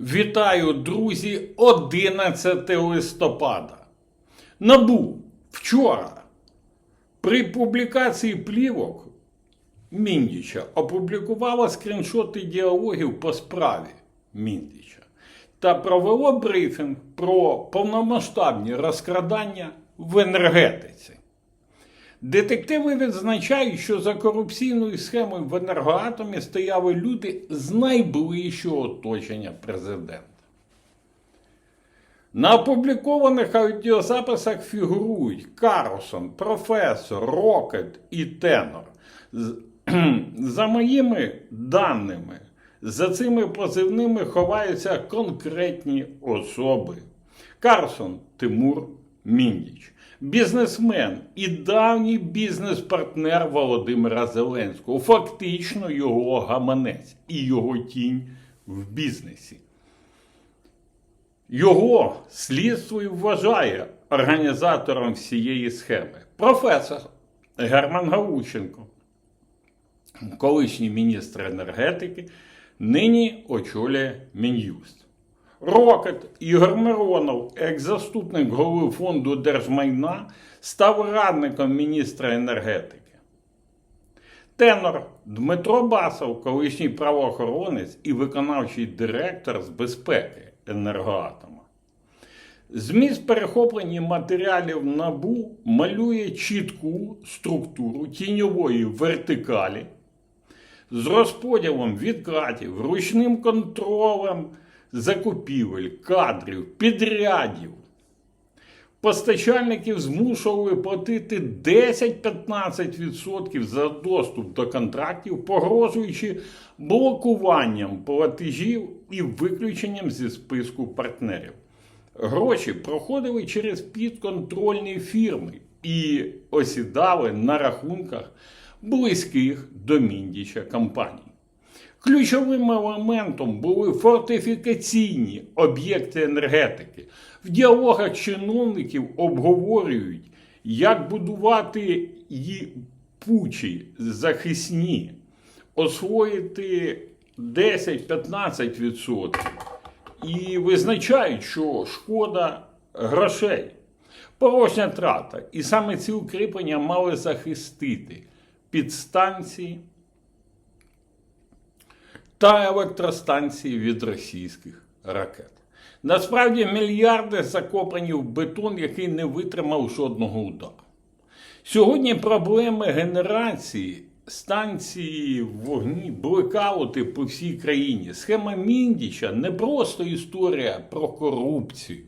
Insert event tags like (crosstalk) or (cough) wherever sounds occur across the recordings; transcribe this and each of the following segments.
Вітаю, друзі, 11 листопада. Набу вчора при публікації плівок Міндіча опублікувала скріншоти діалогів по справі Міндіча та провело брифінг про повномасштабні розкрадання в енергетиці. Детективи відзначають, що за корупційною схемою в енергоатомі стояли люди з найближчого оточення президента. На опублікованих аудіозаписах фігурують Карлсон, професор, Рокет і Тенор. (clears throat) За моїми даними, за цими позивними ховаються конкретні особи. Карсон Тимур Міндіч, бізнесмен і давній бізнес-партнер Володимира Зеленського, фактично його гаманець і його тінь в бізнесі. Його слідство і вважає організатором всієї схеми. Професор Герман Галущенко, колишній міністр енергетики, нині очолює Мін'юст. Рокет Ігор Миронов, екс-заступник голови фонду держмайна, став радником міністра енергетики. Тенор Дмитро Басов, колишній правоохоронець і виконавчий директор з безпеки енергоатома. Зміст перехоплення матеріалів НАБУ малює чітку структуру тіньової вертикалі з розподілом відкатів, ручним контролем закупівель, кадрів, підрядів. Постачальників змушували платити 10-15% за доступ до контрактів, погрожуючи блокуванням платежів і виключенням зі списку партнерів. Гроші проходили через підконтрольні фірми і осідали на рахунках близьких до Міндіча компаній. Ключовим елементом були фортифікаційні об'єкти енергетики. В діалогах чиновників обговорюють, як будувати її пучі захисні, освоїти 10-15% і визначають, що шкода грошей, порожня трата. І саме ці укріплення мали захистити підстанції та електростанції від російських ракет. Насправді мільярди закопані в бетон, який не витримав жодного удару. Сьогодні проблеми генерації станції вогні, блекаути по всій країні. Схема Міндіча не просто історія про корупцію,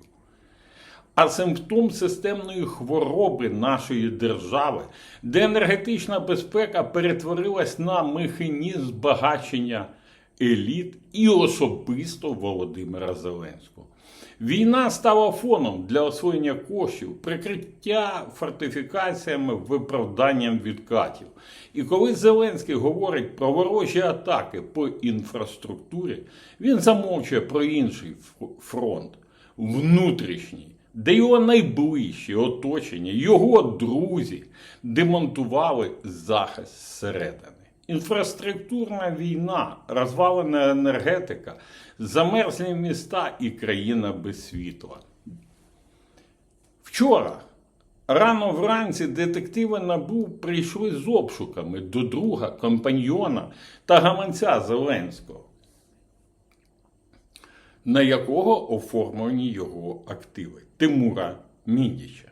а симптом системної хвороби нашої держави, де енергетична безпека перетворилась на механізм збагачення еліт і особисто Володимира Зеленського. Війна стала фоном для освоєння коштів, прикриття фортифікаціями, виправданням відкатів. І коли Зеленський говорить про ворожі атаки по інфраструктурі, він замовчує про інший фронт внутрішній, де його найближчі оточення, його друзі демонтували захист зсередини. Інфраструктурна війна, розвалена енергетика, замерзлі міста і країна без світла. Вчора, рано вранці, детективи НАБУ прийшли з обшуками до друга, компаньйона та гаманця Зеленського, на якого оформлені його активи Тимура Міндіча.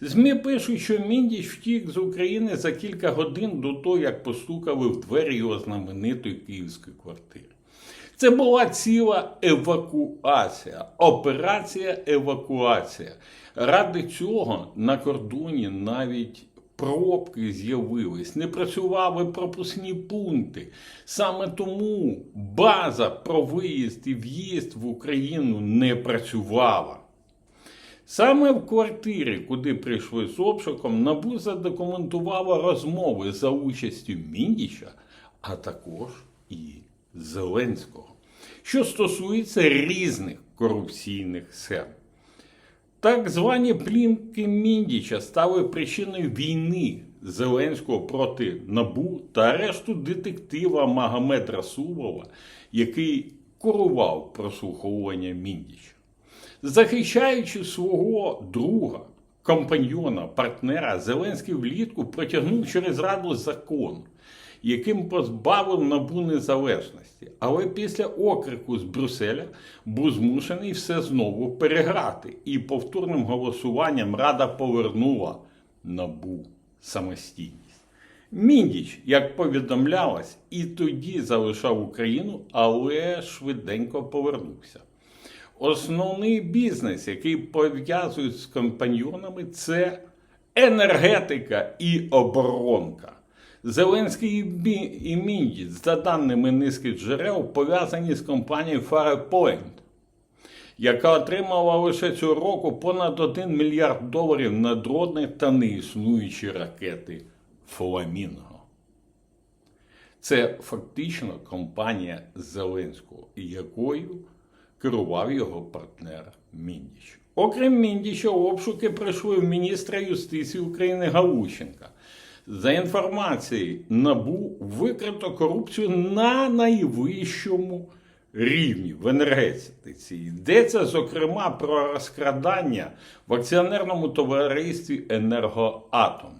ЗМІ пишуть, що Міндіч втік з України за кілька годин до того, як постукали в двері його знаменитої київської квартири. Це була ціла евакуація, операція евакуація. Ради цього на кордоні навіть пробки з'явились, не працювали пропускні пункти. Саме тому база про виїзд і в'їзд в Україну не працювала. Саме в квартирі, куди прийшли з обшуком, НАБУ задокументувало розмови за участю Міндіча, а також і Зеленського, що стосується різних корупційних схем. Так звані плінки Міндіча стали причиною війни Зеленського проти НАБУ та арешту детектива Магомед Расулова, який курував прослуховування Міндіча. Захищаючи свого друга, компаньйона, партнера, Зеленський влітку протягнув через Раду закон, яким позбавив набу незалежності. Але після окрику з Брюсселя був змушений все знову переграти. І повторним голосуванням Рада повернула набу самостійність. Міндіч, як повідомлялось, і тоді залишав Україну, але швиденько повернувся. Основний бізнес, який пов'язують з компаньйонами, це енергетика і оборонка. Зеленський і Бі- за даними низки джерел, пов'язані з компанією Farpoint, яка отримала лише цього року понад 1 мільярд доларів на дрони та неіснуючі ракети Фламінго. Це фактично компанія Зеленського, якою керував його партнер Міндіч. Окрім Міндіча, обшуки пройшли в міністра юстиції України Галущенка. За інформацією НАБУ викрито корупцію на найвищому рівні в енергетиці. Йдеться, зокрема, про розкрадання в акціонерному товаристві Енергоатом.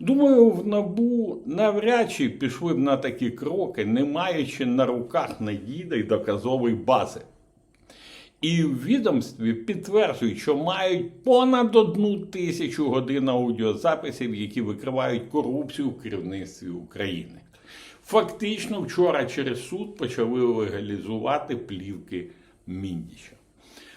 Думаю, в НАБУ навряд чи пішли б на такі кроки, не маючи на руках надійної доказової бази. І в відомстві підтверджують, що мають понад одну тисячу годин аудіозаписів, які викривають корупцію в керівництві України. Фактично, вчора через суд почали легалізувати плівки Міндіча.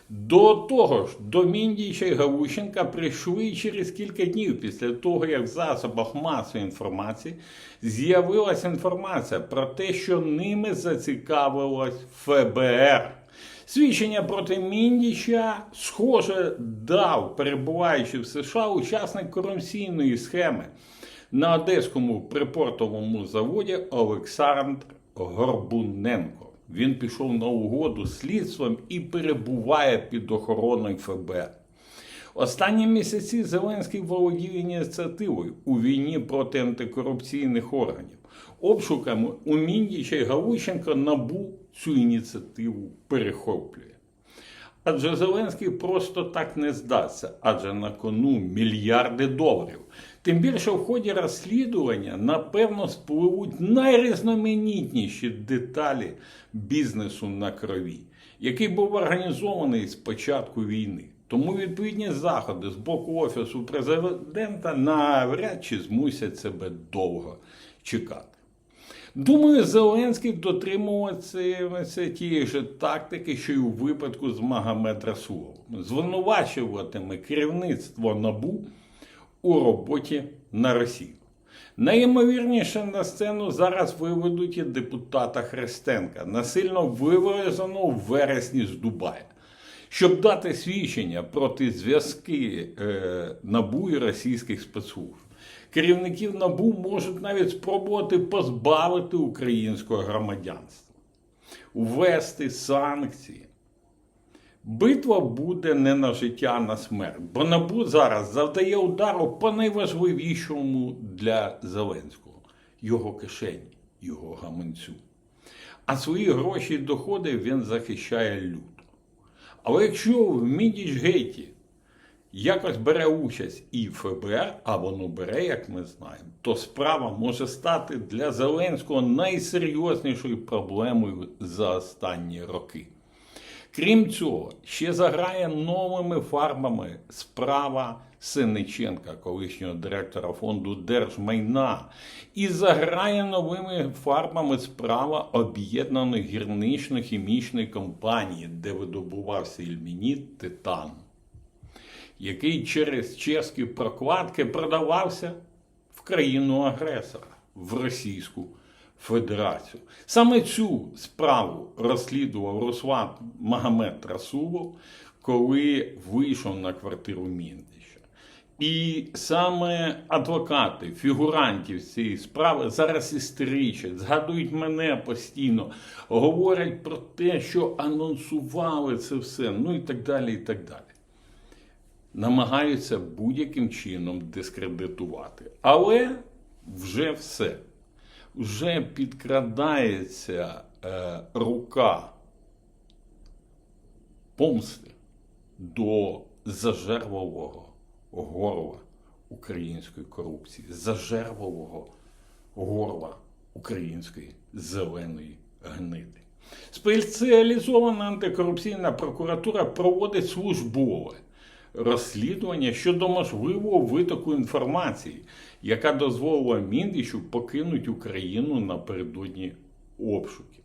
До того ж, до Міндіча і Галущенка прийшли через кілька днів після того, як в засобах масової інформації з'явилася інформація про те, що ними зацікавилось ФБР. Свідчення проти Міндіча, схоже, дав, перебуваючи в США, учасник корупційної схеми на одеському припортовому заводі Олександр Горбуненко. Він пішов на угоду слідством і перебуває під охороною ФБР. Останні місяці Зеленський володів ініціативою у війні проти антикорупційних органів. Обшуками у Міндіча і Галущенко набу цю ініціативу перехоплює. Адже Зеленський просто так не здасться, адже на кону мільярди доларів. Тим більше в ході розслідування, напевно, спливуть найрізноманітніші деталі бізнесу на крові, який був організований з початку війни. Тому відповідні заходи з боку Офісу президента навряд чи змусять себе довго чекати. Думаю, Зеленський дотримуватиметься тієї ж тактики, що й у випадку з Магомед Расуловим. Звинувачуватиме керівництво НАБУ у роботі на Росію. Найімовірніше на сцену зараз виведуть і депутата Христенка, насильно вивезеного в вересні з Дубая, щоб дати свідчення проти зв'язки е, НАБУ і російських спецслужб. Керівників НАБУ можуть навіть спробувати позбавити українського громадянства, ввести санкції. Битва буде не на життя, а на смерть. Бо НАБУ зараз завдає удару по найважливішому для Зеленського його кишені, його гаманцю. А свої гроші і доходи він захищає люто. Але якщо в Мідічгейті якось бере участь і ФБР, а воно бере, як ми знаємо, то справа може стати для Зеленського найсерйознішою проблемою за останні роки. Крім цього, ще заграє новими фарбами справа Синиченка, колишнього директора фонду Держмайна, і заграє новими фарбами справа об'єднаної гірнично-хімічної компанії, де видобувався ільмініт Титан, який через чеські прокладки продавався в країну агресора, в Російську Федерацію. Саме цю справу розслідував Руслан Магомед Расулов, коли вийшов на квартиру Міндича. І саме адвокати, фігурантів цієї справи зараз істеричать, згадують мене постійно, говорять про те, що анонсували це все, ну і так далі, і так далі. Намагаються будь-яким чином дискредитувати. Але вже все вже підкрадається е, рука помсти до зажервового горла української корупції, зажервового горла української зеленої гниди. Спеціалізована антикорупційна прокуратура проводить службове розслідування щодо можливого витоку інформації, яка дозволила Міндічу покинути Україну напередодні обшуків.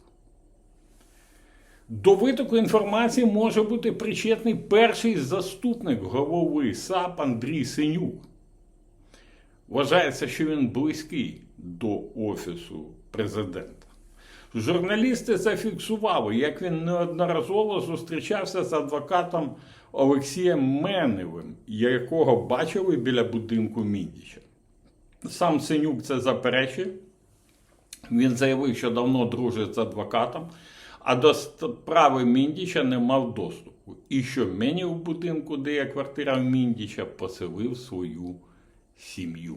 До витоку інформації може бути причетний перший заступник голови САП Андрій Синюк. Вважається, що він близький до Офісу президента. Журналісти зафіксували, як він неодноразово зустрічався з адвокатом Олексієм Меневим, якого бачили біля будинку Міндіча. Сам Синюк це заперечує. Він заявив, що давно дружить з адвокатом, а до справи Міндіча не мав доступу. І що мені в будинку, де є квартира в Міндіча, поселив свою сім'ю.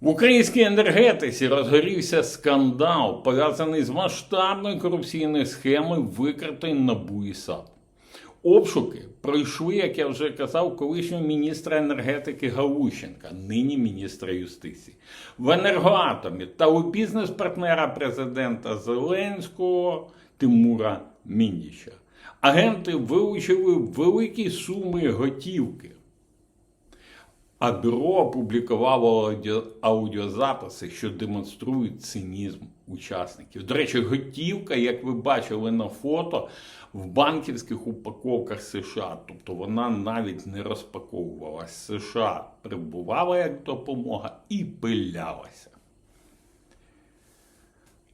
В українській енергетиці розгорівся скандал, пов'язаний з масштабною корупційною схемою, викритої НАБУ і САП. Обшуки пройшли, як я вже казав, колишнього міністра енергетики Галущенка, нині міністра юстиції, в енергоатомі та у бізнес-партнера президента Зеленського Тимура Міндіча. Агенти вилучили великі суми готівки. А бюро опублікувало аудіо- аудіозаписи, що демонструють цинізм учасників. До речі, готівка, як ви бачили на фото, в банківських упаковках США. Тобто вона навіть не розпаковувалась. США прибувала як допомога і пилялася.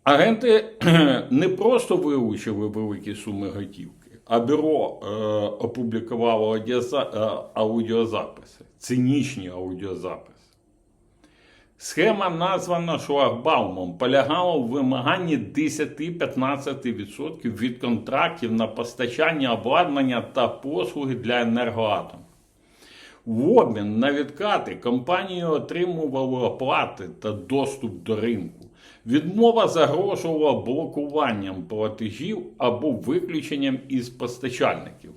Агенти (clears throat) не просто вилучили великі суми готівки, а бюро е, опублікувало е, аудіозаписи, цинічні аудіозаписи. Схема, названа шлагбаумом, полягала в вимаганні 10-15% від контрактів на постачання обладнання та послуги для енергоатому. В обмін на відкати компанії отримували оплати та доступ до ринку. Відмова загрожувала блокуванням платежів або виключенням із постачальників.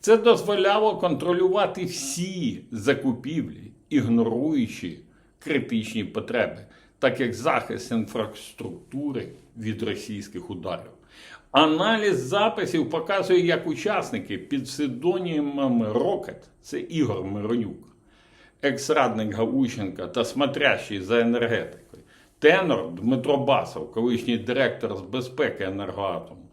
Це дозволяло контролювати всі закупівлі, ігноруючи критичні потреби, так як захист інфраструктури від російських ударів. Аналіз записів показує, як учасники під псевдонімами Рокет це Ігор Миронюк, екс-радник Галущенка та смотрящий за енергетикою, тенор Дмитро Басов, колишній директор з безпеки енергоатому,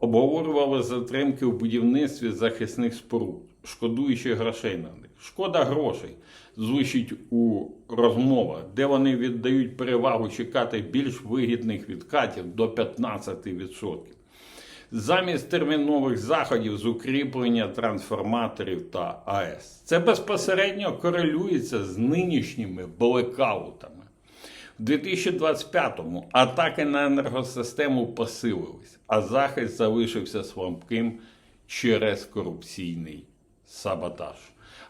обговорювали затримки у будівництві захисних споруд, шкодуючи грошей на них. Шкода грошей звучить у розмовах, де вони віддають перевагу чекати більш вигідних відкатів до 15%. Замість термінових заходів з укріплення трансформаторів та АЕС. Це безпосередньо корелюється з нинішніми блекаутами. В 2025-му атаки на енергосистему посилились, а захист залишився слабким через корупційний саботаж.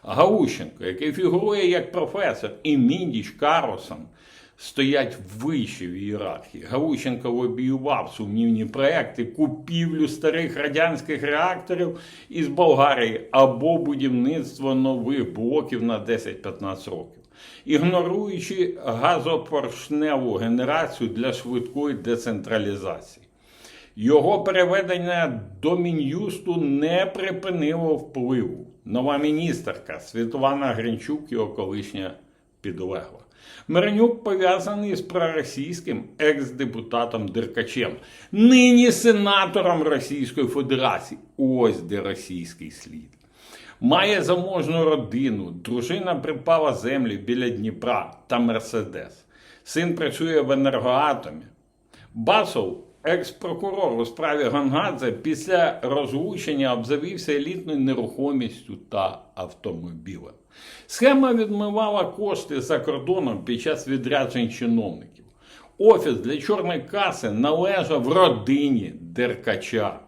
Галущенко, який фігурує як професор, і Міндіч Каросон стоять вище в ієрархії. Галущенко лобіював сумнівні проекти купівлю старих радянських реакторів із Болгарії або будівництво нових блоків на 10-15 років, ігноруючи газопоршневу генерацію для швидкої децентралізації. Його переведення до Мін'юсту не припинило впливу. Нова міністерка Світлана Гринчук, його колишня підлегла. Миронюк пов'язаний з проросійським екс-депутатом Деркачем, нині сенатором Російської Федерації. Ось де російський слід. Має заможну родину, дружина припала землі біля Дніпра та Мерседес. Син працює в енергоатомі. Басов, екс-прокурор у справі Гонгадзе, після розлучення обзавівся елітною нерухомістю та автомобілем. Схема відмивала кошти за кордоном під час відряджень чиновників. Офіс для чорної каси належав родині Деркача.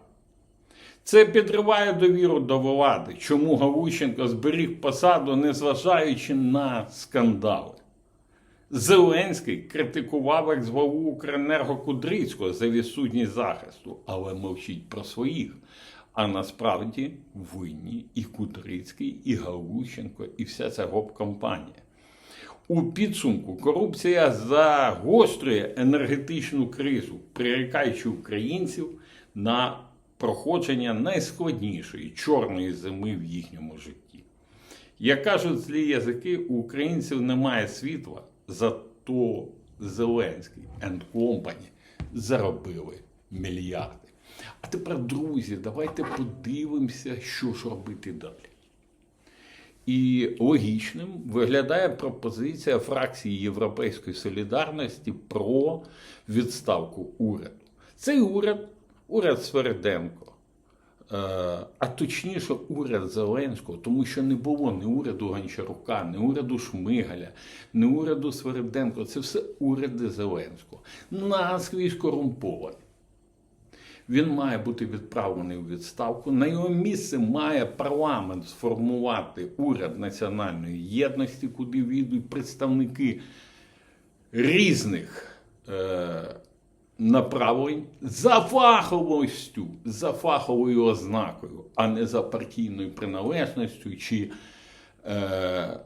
Це підриває довіру до влади, чому Галущенко зберіг посаду, незважаючи на скандали. Зеленський критикував екс-главу Укренерго Кудрицького за відсутність захисту, але мовчить про своїх. А насправді винні і Кудрицький, і Галущенко, і вся ця гоп-компанія. У підсумку корупція загострює енергетичну кризу, прирікаючи українців на проходження найскладнішої чорної зими в їхньому житті. Як кажуть злі язики, у українців немає світла, зато Зеленський and Company заробили мільярди. А тепер, друзі, давайте подивимося, що ж робити далі. І логічним виглядає пропозиція фракції Європейської солідарності про відставку уряду. Цей уряд, уряд Сверденко, а точніше уряд Зеленського, тому що не було ні уряду Гончарука, ні уряду Шмигаля, ні уряду Сверденко. Це все уряди Зеленського. Наскрізь корумповані. Він має бути відправлений у відставку. На його місце має парламент сформувати уряд національної єдності, куди війдуть представники різних е, направлень за фаховістю, за фаховою ознакою, а не за партійною приналежністю чи е,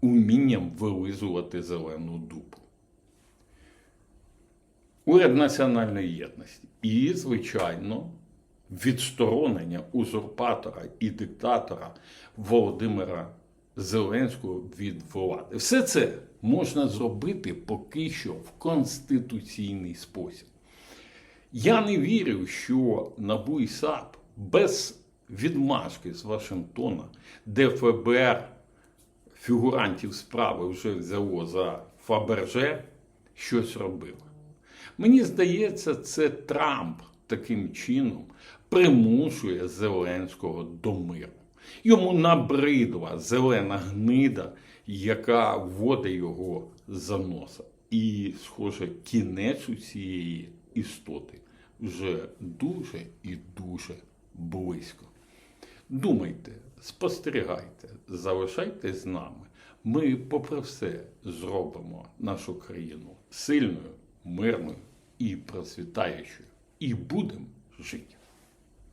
умінням вилизувати зелену дупу. Уряд національної єдності і, звичайно, відсторонення узурпатора і диктатора Володимира Зеленського від влади. Все це можна зробити поки що в конституційний спосіб. Я не вірю, що НАБУ і САП без відмашки з Вашингтона, де ФБР фігурантів справи вже взяло за Фаберже, щось робило. Мені здається, це Трамп таким чином примушує Зеленського до миру. Йому набридла зелена гнида, яка вводить його за носа. І, схоже, кінець у цієї істоти вже дуже і дуже близько. Думайте, спостерігайте, залишайтесь з нами. Ми, попри все, зробимо нашу країну сильною, мирною і процвітаючою. І будемо жити.